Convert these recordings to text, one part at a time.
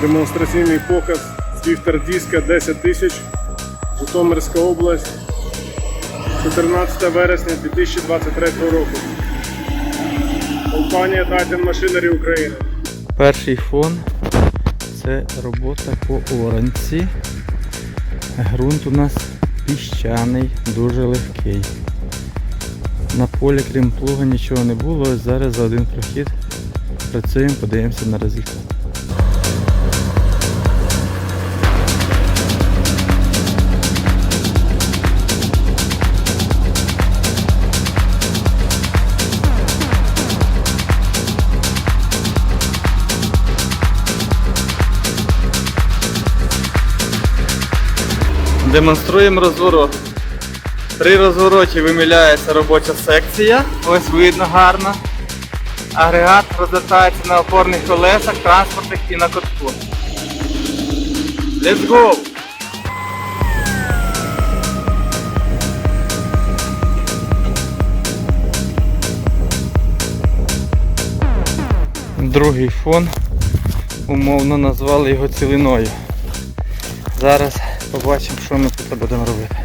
Демонстраційний показ Свіфтер Диска 10 тисяч. Житомирська область. 14 вересня 2023 року. Компанія Titan Machinery України. Перший фон це робота по оранці. Грунт у нас піщаний, дуже легкий. На полі, крім плуга, нічого не було. Зараз за один прохід працюємо, подивимося на результат. Демонструємо розворот. При розвороті виміляється робоча секція. Ось видно гарно. Агрегат розвертається на опорних колесах, транспортних і на катку. Let's go! Другий фон. Умовно назвали його цілиною. Зараз побачимо, що ми тут будемо робити.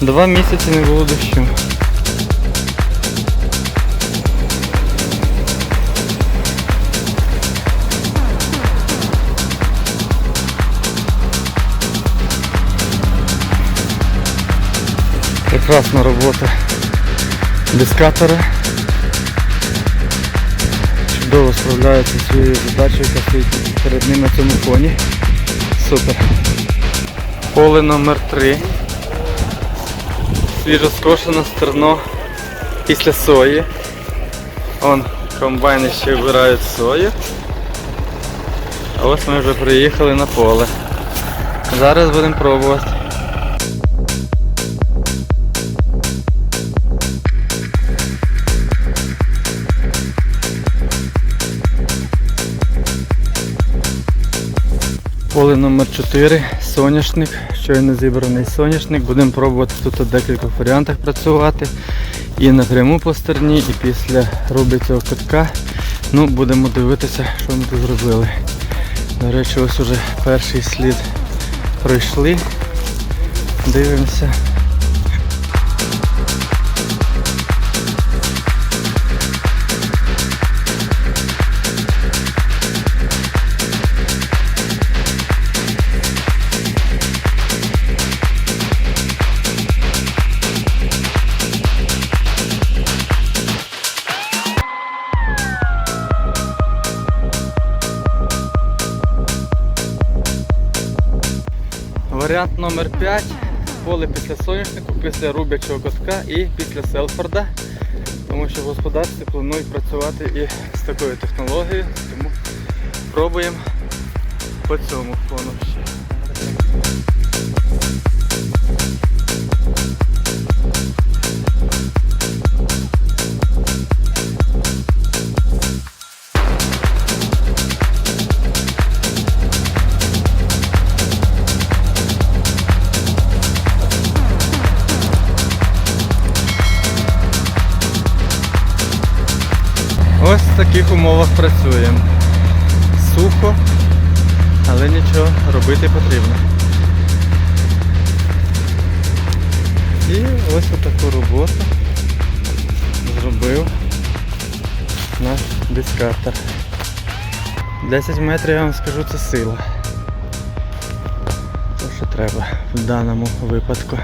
Два місяці не було дощу. Прекрасна робота дискатора. Чудово справляється зі своєю задачею, яка перед ним на цьому фоні. Супер. Поле номер 3 Свіжо скошено стерно після сої. Вон комбайни ще вбирають сою. А ось ми вже приїхали на поле. Зараз будемо пробувати. Поле номер 4 соняшник, щойно зібраний соняшник. Будемо пробувати тут у декількох варіантах працювати. І напряму по стерні, і після руби цього кутка. Ну, будемо дивитися, що ми тут зробили. До речі, ось уже перший слід пройшли. Дивимося. Варіант номер 5 поле після соняшнику, після рубячого катка і після Селфорда. Тому що в господарстві планують працювати і з такою технологією, тому пробуємо по цьому фону таких умовах працюємо. Сухо, але нічого робити потрібно. І ось таку роботу зробив наш дискартер. 10 метрів я вам скажу це сила. То що треба в даному випадку.